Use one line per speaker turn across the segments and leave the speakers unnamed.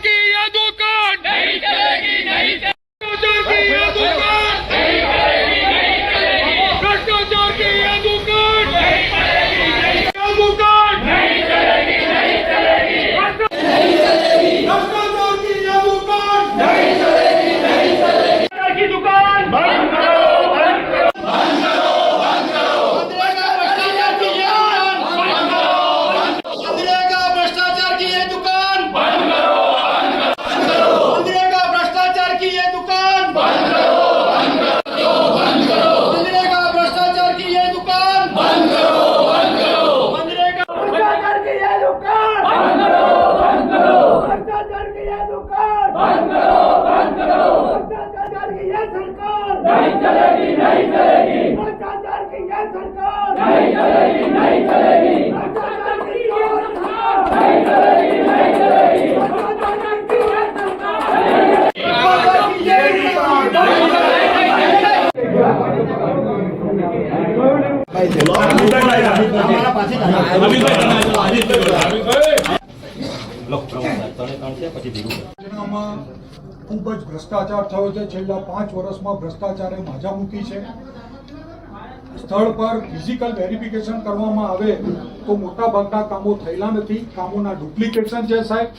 Guia do જ ભ્રષ્ટાચાર થયો છે. છેલ્લા પાંચ વર્ષમાં ભ્રષ્ટાચારે માજા મૂકી છે. સ્થળ પર ફિઝિકલ વેરિફિકેશન કરવામાં આવે તો મોટાભાગના કામો થયેલા નથી. કામોના ડુપ્લિકેશન છે સાહેબ.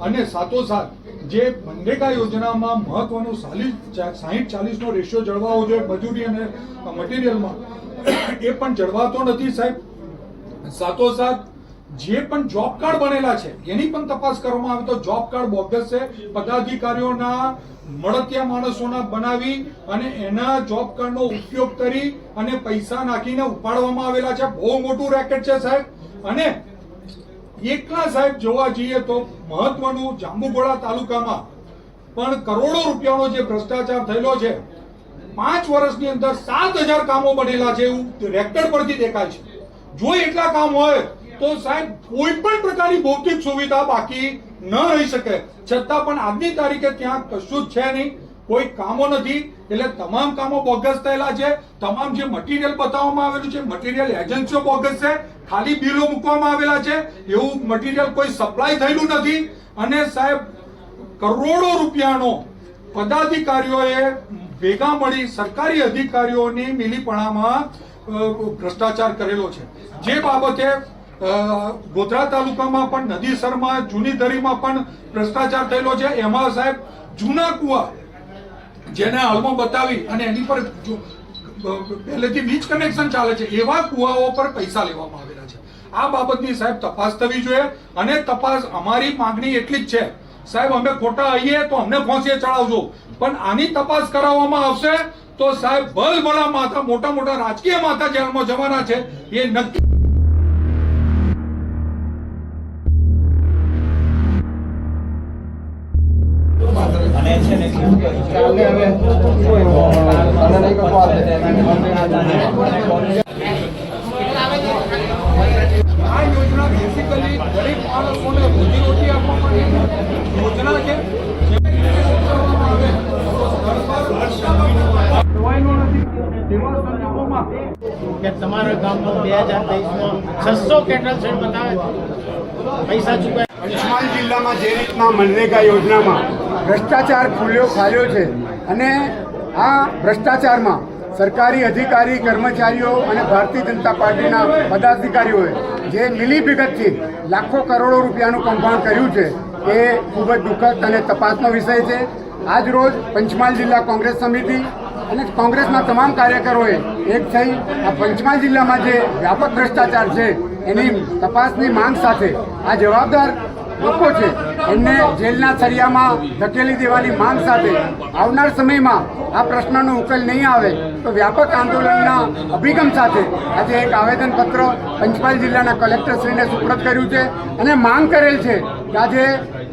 અને સાથોસાથ જે મનરેગા યોજનામાં મહત્વનો સાહીઠ, ચાલીસનો રેશિયો જળવાવો જોઈએ, મજૂરી અને મટીરિયલમાં એ પણ જળવાતો નથી સાહેબ. સાથોસાથ જે પણ જોબ કાર્ડ બનેલા છે, એની પણ તપાસ કરવામાં આવે તો જોબ કાર્ડ બોગસ છે. પદાધિકારીઓના મળતિયા માણસોના બનાવી અને એના જોબ કાર્ડનો ઉપયોગ કરી અને પૈસા નાખીને ઉપાડવામાં આવેલા છે. બહુ મોટું રેકેટ છે સાહેબ. અને એકલા સાહેબ જોવા જઈએ તો મહત્વનું જાંબુગોડા તાલુકામાં પણ કરોડો રૂપિયાનો જે ભ્રષ્ટાચાર થયેલો છે, પાંચ વર્ષની અંદર સાત હજાર કામો બનેલા છે એવું રેકર્ડ પરથી દેખાય છે. જો એટલા કામ હોય તો સાહેબ કોઈ પણ પ્રકારની ભૌતિક સુવિધા બાકી ન રહી શકે. છતાં પણ આજની તારીખે ત્યાં કશું જ છે નહીં. કોઈ કામો નથી. એટલે તમામ કામો બોગસ થયેલા છે. તમામ જે મટીરિયલ બતાવવામાં આવેલું છે મટીરિયલ એજન્સીઓ બોગસ છે. ખાલી બિલો મૂકવામાં આવેલા છે. એવું મટીરિયલ કોઈ સપ્લાય થયેલું નથી. અને સાહેબ, કરોડો રૂપિયાનો પદાધિકારીઓએ ભેગા મળી સરકારી અધિકારીઓની મિલીપણામાં ભ્રષ્ટાચાર કરેલો છે. જે બાબતે ગોધરા તાલુકામાં પણ નદીસરમાં જૂની દરીમાં પણ ભ્રષ્ટાચાર થયેલો છે. એમાં સાહેબ, જૂના કુવા જેને હાલમાં બતાવી અને એની પર પહેલેથી વીજ કનેક્શન ચાલે છે, એવા કુવાઓ પર પૈસા લેવામાં આવેલા છે. આ બાબતની સાહેબ તપાસ થવી જોઈએ અને તપાસ અમારી માંગણી એટલી જ છે. સાહેબ, અમે ખોટા આવીએ તો અમને ફોંસીએ ચડાવજો. પણ આની તપાસ કરાવવામાં આવશે તો સાહેબ ભલ ભલા માથા મોટા મોટા રાજકીય માથા જેલમાં જવાના છે. એ નક્કી આ યોજના ગરીબ માણસોને રોજીરોટી આપવા માટે યોજના છે.
કે તમારા ગામમાં બે હજાર તેવીસમાં છસો કેટલ છે બતાવે? પૈસા ચૂકવ્યા.
પંચમહાલ જિલ્લામાં જે રીતના મનરેગા યોજનામાં ભ્રષ્ટાચાર ખુલ્યો ફાલ્યો છે અને આ ભ્રષ્ટાચારમાં સરકારી અધિકારી, કર્મચારીઓ અને ભારતીય જનતા પાર્ટીના પદાધિકારીઓએ જે મિલીભગતથી લાખો કરોડો રૂપિયાનું કૌભાંડ કર્યું છે, એ ખૂબ જ દુઃખદ અને તપાસનો વિષય છે. આજ રોજ પંચમહાલ જિલ્લા કોંગ્રેસ સમિતિ અને કોંગ્રેસના તમામ કાર્યકરોએ એક થઈ આ પંચમહાલ જિલ્લામાં જે વ્યાપક ભ્રષ્ટાચાર છે, એની તપાસની માંગ સાથે આ જવાબદાર લોકો છે. એમને જેલના સરિયામાં ધકેલી દેવાની માંગ સાથે આવનાર સમયમાં આ પ્રશ્નનો ઉકેલ નહીં આવે તો વ્યાપક આંદોલનના અભિગમ સાથે આજે એક આવેદનપત્ર પંચમહાલ જિલ્લાના કલેક્ટરશ્રીને સુપ્રત કર્યું છે અને માંગ કરેલ છે કે આજે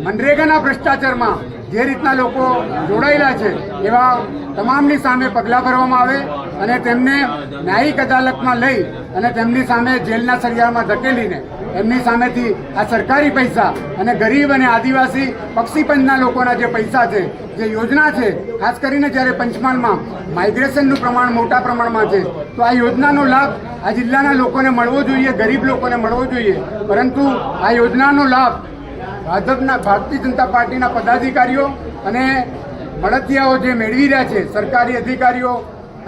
મનરેગાના ભ્રષ્ટાચારમાં જે રીતના લોકો જોડાયેલા છે એવા તમામની સામે પગલાં ભરવામાં આવે અને તેમને ન્યાયિક અદાલતમાં લઈ અને તેમની સામે જેલના સળિયામાં ધકેલીને એમની સામેથી આ સરકારી પૈસા અને ગરીબ અને આદિવાસી પક્ષીપંચના લોકોના જે પૈસા છે, જે યોજના છે, ખાસ કરીને જ્યારે પંચમહાલમાં માઇગ્રેશનનું પ્રમાણ મોટા પ્રમાણમાં છે, તો આ યોજનાનો લાભ આ જિલ્લાના લોકોને મળવો જોઈએ, ગરીબ લોકોને મળવો જોઈએ. પરંતુ આ યોજનાનો લાભ ભાજપના, ભારતીય જનતા પાર્ટીના પદાધિકારીઓ અને મળતિયાઓ જે મેળવી રહ્યા છે, સરકારી અધિકારીઓ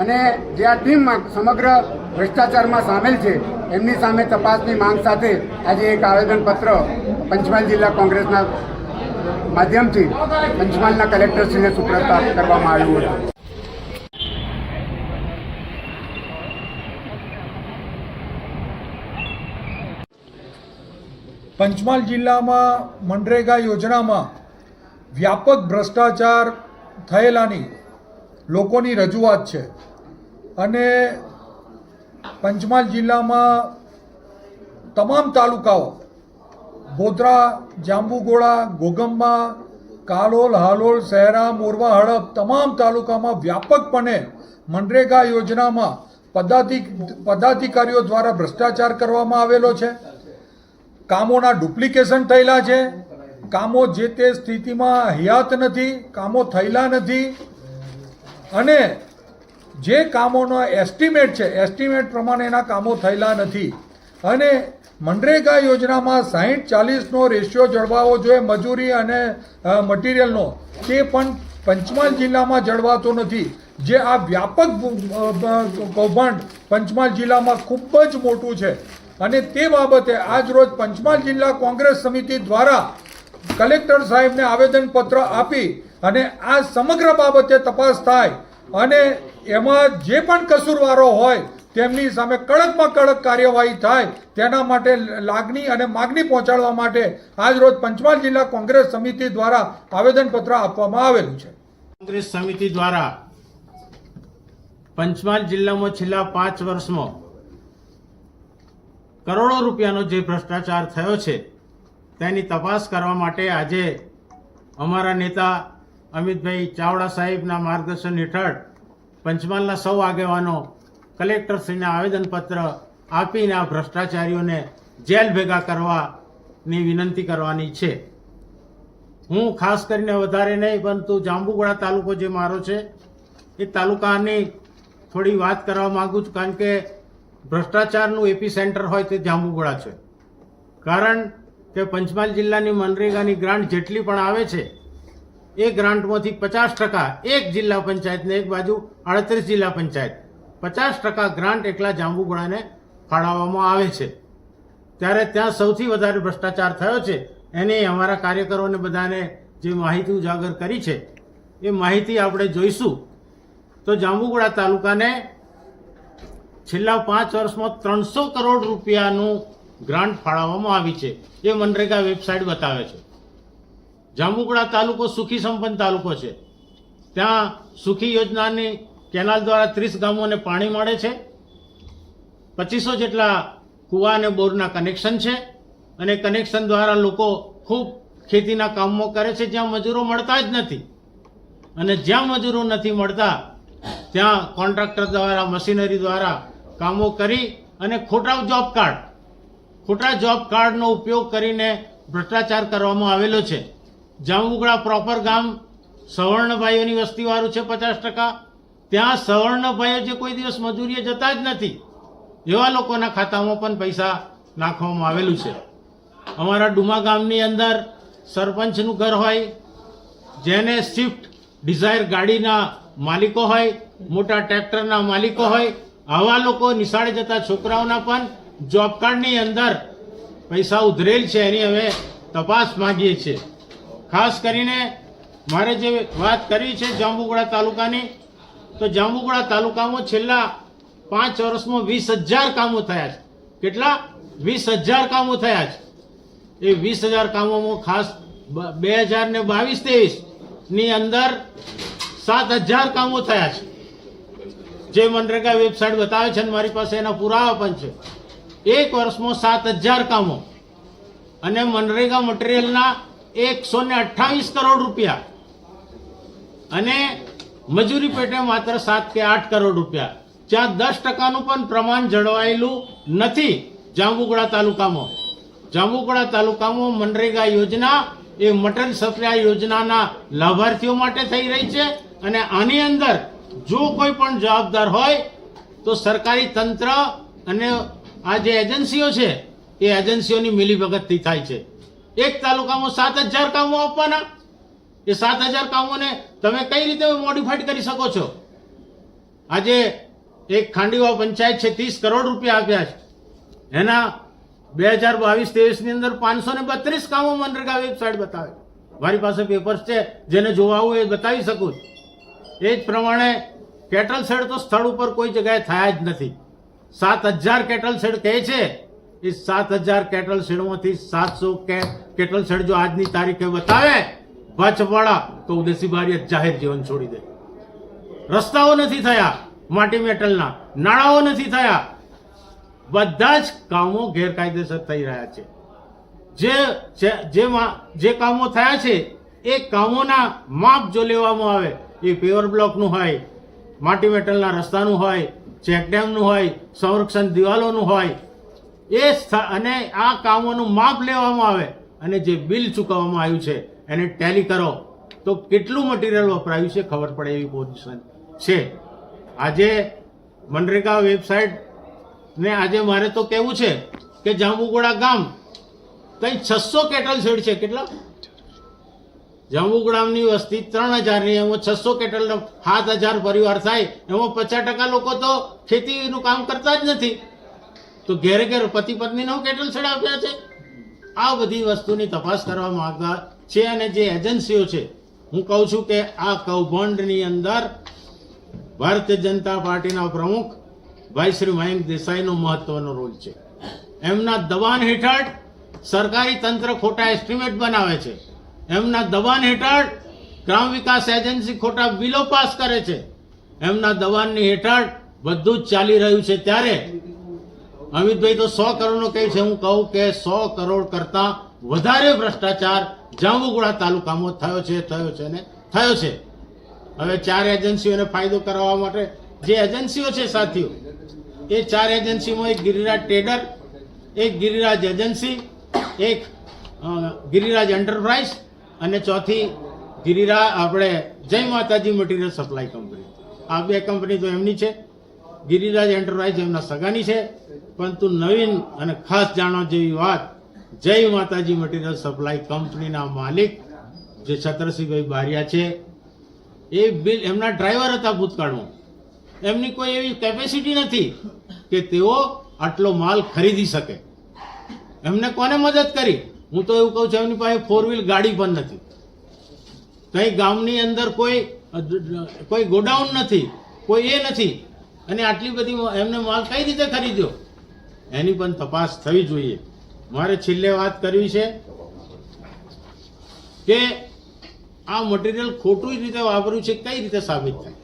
અને જે આ ટીમમાં સમગ્ર ભ્રષ્ટાચારમાં સામેલ છે, એમની સામે તપાસની માંગ સાથે આજે એક આવેદનપત્ર પંચમહાલ જિલ્લા કોંગ્રેસના માધ્યમથી પંચમહાલના કલેક્ટરશ્રીને સુપ્રત કરવામાં આવ્યું હતું.
પંચમહાલ જિલ્લામાં મનરેગા યોજનામાં વ્યાપક ભ્રષ્ટાચાર થયેલાની લોકોની રજૂઆત છે. અને પંચમહાલ જિલ્લામાં તમામ તાલુકાઓ, ગોધરા, જાંબુગોળા, ગોગંબા, કાલોલ, હાલોલ, સહેરા, મોરવા, હડપ તમામ તાલુકામાં વ્યાપકપણે મનરેગા યોજનામાં પદાધિ પદાધિકારીઓ દ્વારા ભ્રષ્ટાચાર કરવામાં આવેલો છે. કામોના ડુપ્લિકેશન થયેલા છે. કામો જે તે સ્થિતિમાં હયાત નથી, કામો થયેલા નથી. અને જે કામોનો એસ્ટિમેટ છે એસ્ટિમેટ પ્રમાણેના કામો થયેલા નથી. અને મનરેગા યોજનામાં સાહીઠ ચાલીસનો રેશિયો જળવાવો જોઈએ, મજૂરી અને મટીરિયલનો તે પણ પંચમહાલ જિલ્લામાં જળવાતો નથી. જે આ વ્યાપક કૌભાંડ પંચમહાલ જિલ્લામાં ખૂબ જ મોટું છે. અને તે બાબતે આજ રોજ પંચમહાલ જિલ્લા કોંગ્રેસ સમિતિ દ્વારા કલેક્ટર સાહેબને આવેદનપત્ર આપી અને આ સમગ્ર બાબતે તપાસ થાય અને એમાં જે પણ કસૂરવારો હોય તેમની સામે કડકમાં કડક કાર્યવાહી થાય તેના માટે લાગણી અને માગણી પહોંચાડવા માટે આજ રોજ પંચમહાલ જિલ્લા કોંગ્રેસ સમિતિ દ્વારા આવેદનપત્ર આપવામાં આવેલું છે.
કોંગ્રેસ સમિતિ દ્વારા પંચમહાલ જિલ્લામાં છેલ્લા પાંચ વર્ષમાં કરોડો રૂપિયાનો જે ભ્રષ્ટાચાર થયો છે તેની તપાસ કરવા માટે આજે અમારા નેતા અમિતભાઈ ચાવડા સાહેબના માર્ગદર્શન હેઠળ પંચમહાલના સૌ આગેવાનો કલેક્ટરશ્રીને આવેદનપત્ર આપીને આ ભ્રષ્ટાચારીઓને જેલ ભેગા કરવાની વિનંતી કરવાની છે. હું ખાસ કરીને વધારે નહીં, પરંતુ જાંબુગોડા તાલુકો જે મારો છે, એ તાલુકાની થોડી વાત કરવા માગું છું, કારણ કે ભ્રષ્ટાચારનું એપી સેન્ટર હોય તે જાંબુગોડા છે. કારણ કે પંચમહાલ જિલ્લાની મનરેગાની ગ્રાન્ટ જેટલી પણ આવે છે, એ ગ્રાન્ટમાંથી પચાસ ટકા એક જિલ્લા પંચાયતને એક બાજુ અડત્રીસ જિલ્લા પંચાયત. પચાસ ટકા ગ્રાન્ટ એકલા જાંબુગોળાને ફાળવવામાં આવે છે. ત્યારે ત્યાં સૌથી વધારે ભ્રષ્ટાચાર થયો છે, એને અમારા કાર્યકરોને બધાને જે માહિતી ઉજાગર કરી છે, એ માહિતી આપણે જોઈશું. તો જાંબુગોડા તાલુકાને છેલ્લા પાંચ વર્ષમાં ત્રણસો કરોડ રૂપિયાનું ગ્રાન્ટ ફાળવવામાં આવી છે. એ મનરેગા વેબસાઇટ બતાવે છે. જાંબુકડા તાલુકો સુખી સંપન્ન તાલુકો છે. ત્યાં સુખી યોજનાની કેનાલ દ્વારા ત્રીસ ગામોને પાણી મળે છે. પચીસો જેટલા કુવા અને બોરના કનેક્શન છે અને કનેક્શન દ્વારા લોકો ખૂબ ખેતીના કામો કરે છે. જ્યાં મજૂરો મળતા જ નથી. અને જ્યાં મજૂરો નથી મળતા, ત્યાં કોન્ટ્રાક્ટર દ્વારા, મશીનરી દ્વારા કામો કરી અને ખોટા જોબ કાર્ડ ખોટા જોબ કાર્ડનો ઉપયોગ કરીને ભ્રષ્ટાચાર કરવામાં આવેલો છે. જાંબુગડા પ્રોપર ગામ સવર્ણભાઈઓની વસ્તીવાળું છે પચાસ ટકા. ત્યાં સવર્ણભાઈઓ જે કોઈ દિવસ મજૂરીએ જતા જ નથી, એવા લોકોના ખાતામાં પણ પૈસા નાખવામાં આવેલું છે. અમારા ડુમા ગામની અંદર સરપંચનું ઘર હોય, જેને સ્વિફ્ટ ડિઝાયર ગાડીના માલિકો હોય, મોટા ટ્રેક્ટરના માલિકો હોય, આવા લોકો નિશાળે જતા છોકરાઓના પણ જોબ કાર્ડની અંદર પૈસા ઉધરેલ છે એની અમે તપાસ માંગીએ છીએ. ખાસ કરીને મારે જે વાત કરી છે જાંબુગોડા તાલુકાની, તો જાંબુગોડા તાલુકામાં છેલ્લા પાંચ વર્ષમાં વીસ હજાર કામો થયા છે. કેટલા? વીસ હજાર કામો થયા છે. એ વીસ હજાર કામોમાં ખાસ બે હજાર ને બાવીસની અંદર સાત હજાર કામો થયા છે. જે મનરેગા વેબસાઇટ બતાવે છે મારી પાસે એના પુરાવા પણ છે. એક વર્ષમાં સાત હજાર કામો. અને મનરેગા મટીરિયલના એકસો ને અઠ્ઠાવીસ કરોડ રૂપિયા. અને મજૂરી પેટે માત્ર સાત કે આઠ કરોડ રૂપિયા. જ્યાં દસ ટકાનું પણ પ્રમાણ જળવાયેલું નથી જાંબુગડા તાલુકામાં. જાંબુગડા તાલુકામાં મનરેગા યોજના એ મટન સપ્લાય યોજનાના લાભાર્થીઓ માટે થઈ રહી છે. અને આની અંદર જો કોઈ પણ જવાબદાર હોય તો સરકારી તંત્ર અને આ જે એજન્સીઓ છે, એ એજન્સીઓની મિલીભગતથી થાય છે. એક તાલુકામાં સાત હજાર કામો આપવાના. એ સાત હજાર કામોને તમે કઈ રીતે મોડિફાઈડ કરી શકો છો? આજે એક ખાંડીવા પંચાયત છે, ત્રીસ કરોડ રૂપિયા આપ્યા છે. એના બે હજાર બાવીસ ત્રેવીસની અંદર પાંચસો ને બત્રીસ કામો મનરેગા વેબસાઇટ બતાવે મારી પાસે પેપર્સ છે, જેને જોવા આવું એ બતાવી શકું એ જ પ્રમાણે કેટલ શેડ તો સ્થળ ઉપર કોઈ જગ્યાએ થયા જ નથી. સાત હજાર કેટલ શેડ કહે છે? એ સાત હજાર કેટલ શેડમાંથી સાતસો કેટલ શેડ જો આજની તારીખે બતાવે, વચવાળા તો ઉદેસી બારીએ જાહેર જીવન છોડી દે. રસ્તાઓ નથી થયા માટી મેટલના, નાળાઓ નથી થયા. બધા જ કામો ગેરકાયદેસર થઈ રહ્યા છે. જે જેમાં જે કામો થયા છે, એ કામોના માપ જો લેવામાં આવે, એ પેવર બ્લોકનું હોય, માટી મેટલના રસ્તાનું હોય ચેકડેમનું હોય, સંરક્ષણ દિવાલોનું હોય, એ અને આ કામોનું માપ લેવામાં આવે અને જે બિલ ચૂકવવામાં આવ્યું છે, એને ટેલી કરો. તો કેટલું મટીરિયલ વપરાયું છે ખબર પડે એવી પોઝિશન છે. આજે મનરેગા વેબસાઇટ ને આજે મારે તો કહેવું છે કે જાંબુગોડા ગામ, કંઈ છસો કેટલ શેડ છે, કેટલા? જાંબુગોડાની વસ્તી ત્રણ હજારની, એમાં છસો કેટલ સાત હજાર પરિવાર થાય, એમાં પચાસ ટકા લોકો તો ખેતીનું કામ કરતા જ નથી. તો ઘેરે ઘેર પતિ પત્નીનો કેટલ છેડ આપ્યા છે? આ બધી વસ્તુની તપાસ કરવા માંગતા છે અને જે એજન્સીઓ છે, હું કહું છું કે આ કૌભાંડની અંદર ભારતીય જનતા પાર્ટીના પ્રમુખ ભાઈ શ્રી મયંક દેસાઈનો મહત્વનો રોલ છે. એમના દબાણ હેઠળ સરકારી તંત્ર ખોટા એસ્ટિમેટ બનાવે છે. એમના દબાણ હેઠળ ગ્રામ વિકાસ એજન્સી ખોટા બિલો પાસ કરે છે. એમના દબાણની હેઠળ બધું જ ચાલી રહ્યું છે ત્યારે અમિતભાઈ તો સો કરોડનો કહે છે, હું કહું કે સો કરોડ કરતા વધારે ભ્રષ્ટાચાર જાંબુગુડા તાલુકામાં થયો છે થયો છે ને થયો છે. હવે ચાર એજન્સીઓને ફાયદો કરાવવા માટે જે એજન્સીઓ છે સાથીઓ, એ ચાર એજન્સીમાં એક ગિરિરાજ ટ્રેડર એક ગિરિરાજ એજન્સી, એક ગિરિરાજ એન્ટરપ્રાઇઝ અને ચોથી, ગિરિરાજ, આપણે જય માતાજી મટીરિયલ સપ્લાય કંપની આ બે કંપની તો એમની છે. ગિરિરાજ એન્ટરપ્રાઇઝ એમના સગાની છે. પરંતુ નવીન અને ખાસ જાણવા જેવી વાત, જય માતાજી મટીરિયલ સપ્લાય કંપનીના માલિક, જે છત્રસિંહભાઈ બારિયા છે. એ બિલ, એમના ડ્રાઈવર હતા ભૂતકાળમાં. એમની કોઈ એવી કેપેસિટી નથી કે તેઓ આટલો માલ ખરીદી શકે. એમને કોને મદદ કરી? હું તો એવું કહું છું, એમની પાસે ફોર વ્હીલ ગાડી પણ નથી. કઈ ગામની અંદર કોઈ કોઈ ગોડાઉન નથી, કોઈ એ નથી. અને આટલી બધી એમને માલ કઈ રીતે ખરીદ્યો? એની પણ તપાસ થવી જોઈએ. મારે છેલ્લે વાત કરવી છે કે આ મટીરિયલ ખોટું રીતે વાપર્યું છે, કઈ રીતે સાબિત થાય?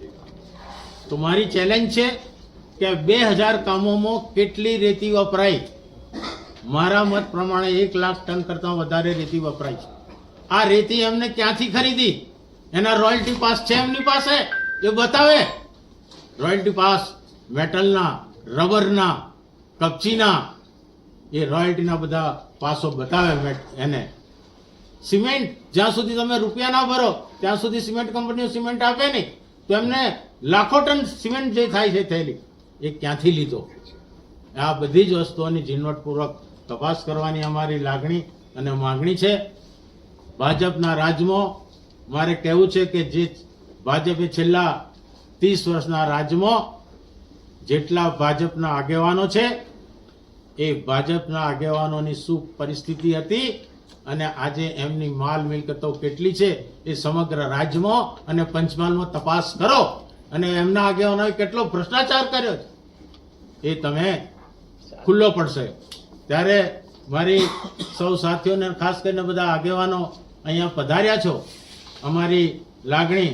તો મારી ચેલેન્જ છે કે બે હજાર કામોમાં કેટલી રેતી વપરાઈ? મારા મત પ્રમાણે એક લાખ ટન કરતાં વધારે રેતી વપરાય છે. આ રેતી એમને ક્યાંથી ખરીદી? એના રોયલ્ટી પાસ છે એમની પાસે? એ બતાવે. રોયલ્ટી પાસ, મેટલના, રબરના, કપચીના, એ રોયલ્ટીના બધા પાસો બતાવે એને. સિમેન્ટ, જ્યાં સુધી તમે રૂપિયા ના ભરો, ત્યાં સુધી સિમેન્ટ કંપનીઓ સિમેન્ટ આપે નહીં. તો એમને લાખો ટન સિમેન્ટ જે થાય છે થયેલી એ ક્યાંથી લીધો? આ બધી જ વસ્તુઓની ઝીણવટપૂર્વક તપાસ કરવાની અમારી લાગણી અને માગણી છે. ભાજપના રાજમાં મારે કહેવું છે કે જે ભાજપે છેલ્લા ત્રીસ વર્ષના રાજમાં જેટલા ભાજપના આગેવાનો છે, એ ભાજપના આગેવાનોની શું પરિસ્થિતિ હતી અને આજે એમની માલ મિલકતો કેટલી છે, એ સમગ્ર રાજ્યમાં અને પંચમહાલમાં તપાસ કરો. અને એમના આગેવાનોએ કેટલો ભ્રષ્ટાચાર કર્યો એ તમે ખુલ્લો પડશે. ત્યારે મારી સૌ સાથીઓને ખાસ કરીને બધા આગેવાનો અહીંયા પધાર્યા છો. અમારી લાગણી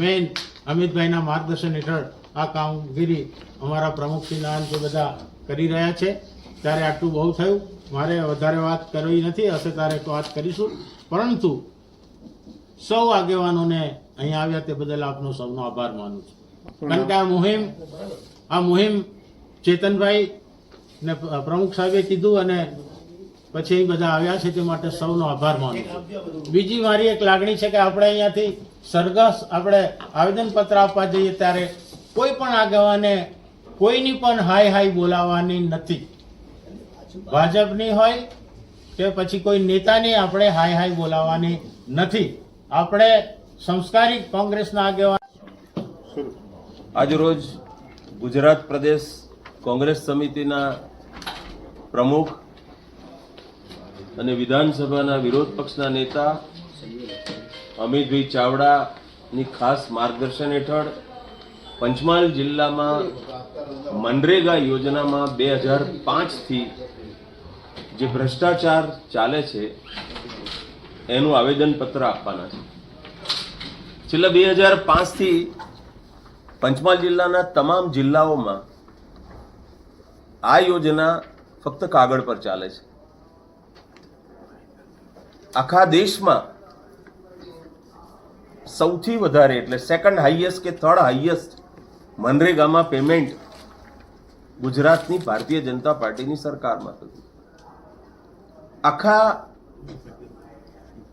મેઇન અમિતભાઈના માર્ગદર્શન હેઠળ આ કામગીરી અમારા પ્રમુખશ્રી નારાયણભાઈ બધા કરી રહ્યા છે ત્યારે આટલું બહુ થયું. મારે વધારે વાત કરવી નથી હશે ત્યારે તો વાત કરીશું. પરંતુ સૌ આગેવાનોને અહીંયા આવ્યા તે બદલ આપનો સૌનો આભાર માનું છું. કારણ કે આ મુહિમ આ મુહિમ ચેતનભાઈ ને પ્રમુખ સાહેબે કીધું અને પછી બધા આવ્યા છે તે માટે સૌનો આભાર માનું બીજી મારી એક લાગણી છે કે આપણે અહીંયાથી સરઘસ આપણે આવેદનપત્ર આપવા જઈએ ત્યારે કોઈ પણ આગેવાને કોઈની પણ હાય હાય બોલાવવાની નથી. ભાજપની હોય કે પછી કોઈ નેતાની આપણે હાય હાય બોલાવવાની નથી. આપણે સંસ્કારિક કોંગ્રેસના આગેવાન
આજરોજ ગુજરાત પ્રદેશ કોંગ્રેસ સમિતિના પ્રમુખ અને વિધાનસભાના વિરોધ પક્ષના નેતા અમિતભાઈ ચાવડાની ખાસ માર્ગદર્શન હેઠળ પંચમહાલ જિલ્લામાં મનરેગા યોજનામાં બે હજાર પાંચથી જે ભ્રષ્ટાચાર ચાલે છે, એનું આવેદનપત્ર આપવાના છે. છેલ્લા બે હજાર પાંચથી પંચમહાલ જિલ્લાના તમામ જિલ્લાઓમાં આ યોજના ફક્ત કાગળ પર ચાલે છે. આખા દેશમાં સૌથી વધારે એટલે સેકન્ડ હાઈએસ્ટ કે થર્ડ હાઈએસ્ટ મનરેગામાં પેમેન્ટ ગુજરાતની ભારતીય જનતા પાર્ટીની સરકારમાં થતી. આખા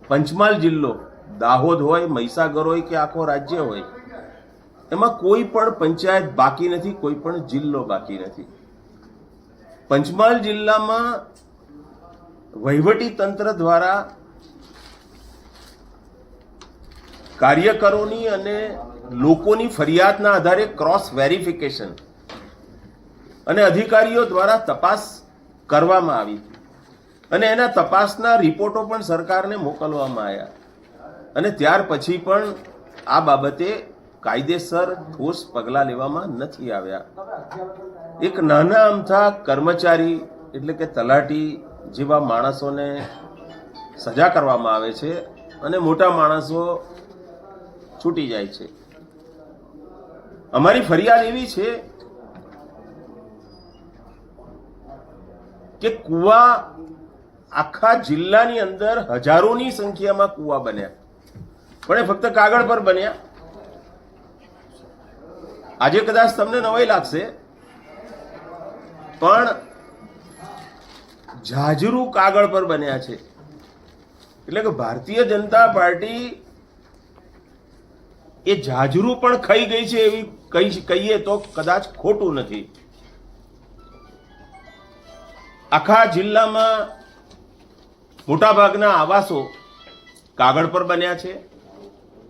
પંચમહાલ જિલ્લો, દાહોદ હોય, મહીસાગર હોય કે આખો રાજ્ય હોય, એમાં કોઈ પણ પંચાયત બાકી નથી, કોઈ પણ જિલ્લો બાકી નથી. પંચમહાલ જિલ્લામાં વહીવટી તંત્ર દ્વારા કાર્યકરોની અને લોકોની ફરિયાદના આધારે ક્રોસ વેરિફિકેશન અને અધિકારીઓ દ્વારા તપાસ કરવામાં આવી. અને એના તપાસના રિપોર્ટો પણ સરકારને મોકલવામાં આવ્યા. અને ત્યાર પછી પણ આ બાબતે કાયદેસર ઠોસ પગલાં લેવામાં નથી આવ્યા. એક નાના અમથા કર્મચારી એટલે કે તલાટી જેવા માણસોને સજા કરવામાં આવે છે અને મોટા માણસો છૂટી જાય છે. અમારી ફરિયાદ એવી છે કે કુવા આખા જિલ્લાની અંદર હજારોની સંખ્યામાં કુવા બન્યા. પણ એ ફક્ત કાગળ પર બન્યા. આજે કદાચ તમને નવાઈ લાગશે, પણ જાજરૂ કાગળ પર બન્યા છે. એટલે કે ભારતીય જનતા પાર્ટી એ જાજરૂ પણ ખાઈ ગઈ છે એવી કહી કહીએ તો કદાચ ખોટું નથી. આખા જિલ્લામાં મોટાભાગના આવાસો કાગળ પર બન્યા છે.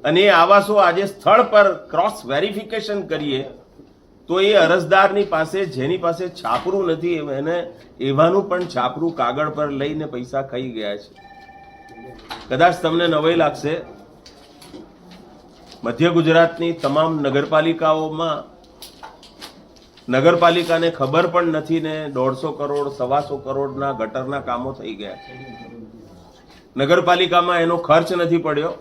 અને એ આવાસો આજે સ્થળ પર ક્રોસ વેરિફિકેશન કરીએ, તો એ અરજદારની પાસે, જેની પાસે છાપરું નથી, એને એવાનું પણ છાપરું કાગળ પર લઈને પૈસા ખાઈ ગયા છે. કદાચ તમને નવાઈ લાગશે. મધ્ય ગુજરાતની તમામ નગરપાલિકાઓમાં નગરપાલિકાને ખબર પણ નથી ને દોઢસો કરોડ, સવાસો કરોડના ગટરના કામો થઈ ગયા નગરપાલિકામાં એનો ખર્ચ નથી પડ્યો.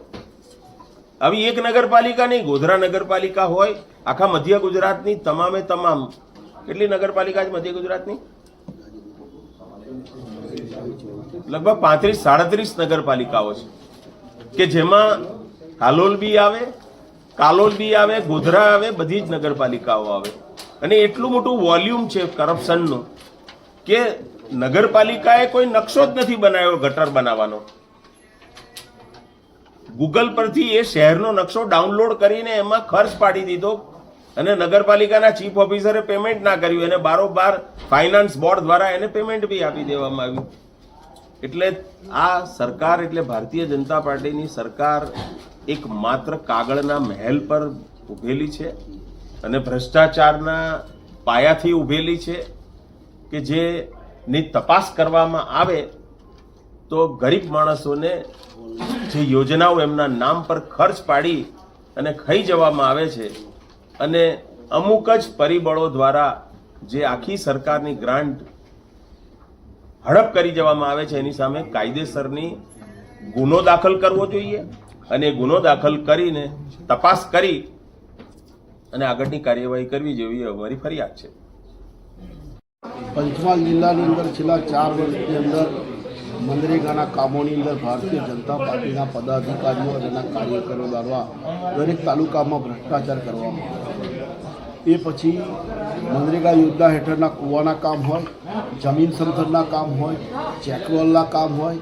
આવી એક નગરપાલિકા નહીં, ગોધરા નગરપાલિકા હોય, આખા મધ્ય ગુજરાતની તમામે તમામ. કેટલી નગરપાલિકા છે મધ્ય ગુજરાતની? લગભગ પાંત્રીસ, સાડત્રીસ નગરપાલિકાઓ છે. કે જેમાં હાલોલ બી આવે, કાલોલ બી આવે, ગોધરા આવે, બધી જ નગરપાલિકાઓ આવે. અને એટલું મોટું વોલ્યુમ છે કરપ્શનનું કે નગરપાલિકાએ કોઈ નકશો જ નથી બનાવ્યો ગટર બનાવવાનો. ગૂગલ પરથી એ શહેરનો નકશો ડાઉનલોડ કરીને એમાં ખર્ચ પાડી દીધો અને નગરપાલિકાના ચીફ ઓફિસરે પેમેન્ટ ના કર્યું. એને બારોબાર ફાઇનાન્સ બોર્ડ દ્વારા એને પેમેન્ટ બી આપી દેવામાં આવ્યું. એટલે આ સરકાર એટલે ભારતીય જનતા પાર્ટીની સરકાર એક માત્ર કાગળના મહેલ પર ઉભેલી છે અને ભ્રષ્ટાચારના પાયાથી ઉભેલી છે કે જે ની તપાસ કરવામાં આવે તો ગરીબ માણસોને જે યોજનાઓ એમના નામ પર ખર્ચ પાડી અને ખાઈ જવામાં આવે છે અને અમુક જ પરિબળો દ્વારા જે આખી સરકારની ગ્રાન્ટ હડપ કરી જવામાં આવે છે, એની સામે કાયદેસરની ગુનો દાખલ કરવો જોઈએ અને ગુનો દાખલ કરીને તપાસ કરી અને આગળની કાર્યવાહી કરવી જેવી અમારી ફરિયાદ છે.
પંચમહાલ જિલ્લાની અંદર છેલ્લા ચાર વર્ષની અંદર મનરેગાના કામોની અંદર ભારતીય જનતા પાર્ટીના પદાધિકારીઓ અને એના કાર્યકરો દ્વારા દરેક તાલુકામાં ભ્રષ્ટાચાર કરવામાં આવે એ પછી મનરેગા યોજના હેઠળના કૂવાના કામ હોય, જમીન સમથળના કામ હોય, ચેકવલના કામ હોય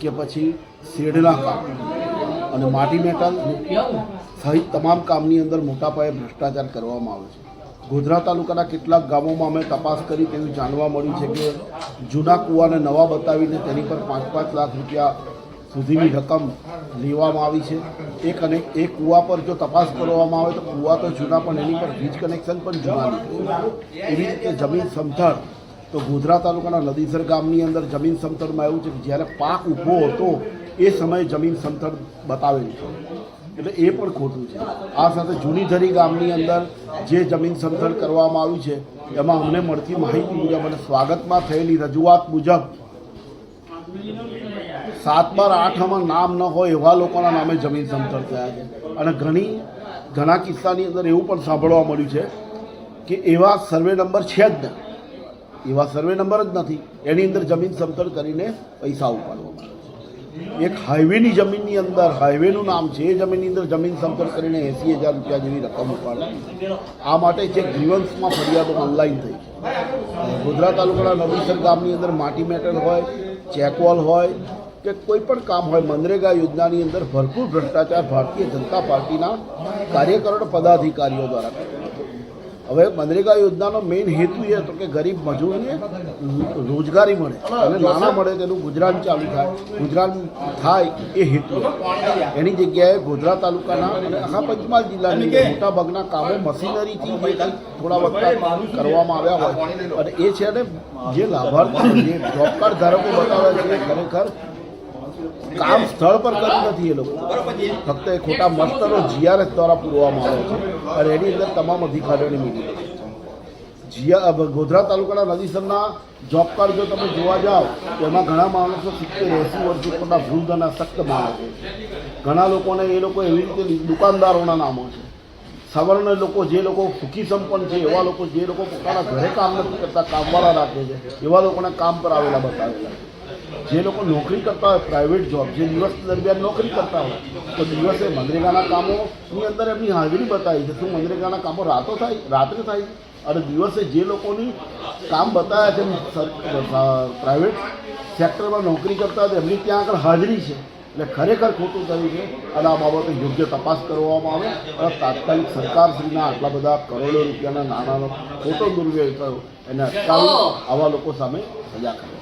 કે પછી શેડના કામ અને માટી મેટલ સહિત તમામ કામની અંદર મોટા પાયે ભ્રષ્ટાચાર કરવામાં આવે છે. ગોધરા તાલુકાના કેટલાક ગામોમાં અમે તપાસ કરી તેવી જાણવા મળ્યું છે કે જૂના કૂવાને નવા બતાવીને તેની પર પાંચ પાંચ લાખ રૂપિયા સુધીની રકમ લેવામાં આવી છે. એક અને એ કૂવા પર જો તપાસ કરવામાં આવે તો કૂવા તો જૂના, પણ એની પર વીજ કનેક્શન પણ જૂના નીકળે એવી રીતે જમીન સમથળ તો ગોધરા તાલુકાના નદીસર ગામની અંદર જમીન સમથળમાં એવું છે કે જ્યારે પાક ઊભો હતો, એ સમયે જમીન સમથળ બતાવેલી છે. એટલે એ પણ ખોટું છે. આ સાથે જૂની ધરી ગામની અંદર જે જમીન સમથળ કરવામાં આવ્યું છે, એમાં અમને મળતી માહિતી મુજબ અને સ્વાગતમાં થયેલી રજૂઆત મુજબ સાત બાર આઠમાં નામ ન હોય એવા લોકોના નામે જમીન સમથળ થયા છે. અને ઘણી, ઘણા કિસ્સાની અંદર એવું પણ સાંભળવા મળ્યું છે કે એવા સર્વે નંબર છે જ એવા સર્વે નંબર જ નથી. એની અંદર જમીન સમથળ કરીને પૈસા ઉપાડવામાં આવે. એક હાઈવેની જમીનની અંદર હાઈવેનું નામ છે, એ જમીનની અંદર જમીન સંપર્ક કરીને એંસી હજાર રૂપિયા જેવી રકમ ઉપાડી આ માટે જે ગ્રીવન્સમાં ફરિયાદો ઓનલાઈન થઈ ગોધરા તાલુકાના નવીસર ગામની અંદર માટી મેટલ હોય ચેકવોલ હોય કે કોઈ પણ કામ હોય, મનરેગા યોજનાની અંદર ભરપૂર ભ્રષ્ટાચાર ભારતીય જનતા પાર્ટીના કાર્યકરણ પદાધિકારીઓ દ્વારા. હવે મનરેગા યોજનાનો મેઇન હેતુ એ હતો કે ગરીબ મજૂરને રોજગારી મળે. અને નાના મળે તેનું ગુજરાન ચાલુ થાય. ગુજરાન થાય એ હેતુ એની જગ્યાએ ગોધરા તાલુકાના અને આખા પંચમહાલ જિલ્લાની મોટાભાગના કામો મશીનરીથી થોડા વખત કરવામાં આવ્યા હોય. અને એ છે ને જે લાભાર્થી જે જોબ કાર્ડ ધારકો બતાવે છે, ખરેખર કામ સ્થળ પર કર્યું નથી એ લોકો. ફક્ત એ ખોટા મસ્તરો જીઆરએસ દ્વારા પૂરવામાં આવે છે. અને એની અંદર તમામ અધિકારીઓની મીટિંગ જીયા ગોધરા તાલુકાના નદીસરના જોબ કાર્ડ જો તમે જોવા જાઓ, તો એમાં ઘણા માણસો સિત્તેર, એંસી વર્ષ ઉપરના વૃદ્ધ અને સખ્ત માણસો ઘણા લોકોને એ લોકો એવી રીતે દુકાનદારોના નામો છે. સવર્ણ લોકો જે લોકો સુખી સંપન્ન છે, એવા લોકો જે લોકો પોતાના ઘરે કામ નથી કરતા, કામવાળા રાખે છે, એવા લોકોને કામ પર આવેલા બતાવેલા છે. જે લોકો નોકરી કરતા હોય પ્રાઇવેટ જોબ જે દિવસ દરમિયાન નોકરી કરતા હોય તો દિવસે મનરેગાના કામોની અંદર એમની હાજરી બતાવી છે. શું મનરેગાના કામો રાતો થાય રાત્રે થાય? અને દિવસે જે લોકોની કામ બતાવ્યા છે પ્રાઇવેટ સેક્ટરમાં નોકરી કરતા હોય એમની ત્યાં આગળ હાજરી છે. એટલે ખરેખર ખોટું થયું છે. અને આ બાબતે યોગ્ય તપાસ કરવામાં આવે. અને તાત્કાલિક સરકારશ્રીના આટલા બધા કરોડો રૂપિયાના નાણાંનો ખોટો દુર્વ્યય થયો. એને અટકાવી આવા લોકો સામે સજા કરે.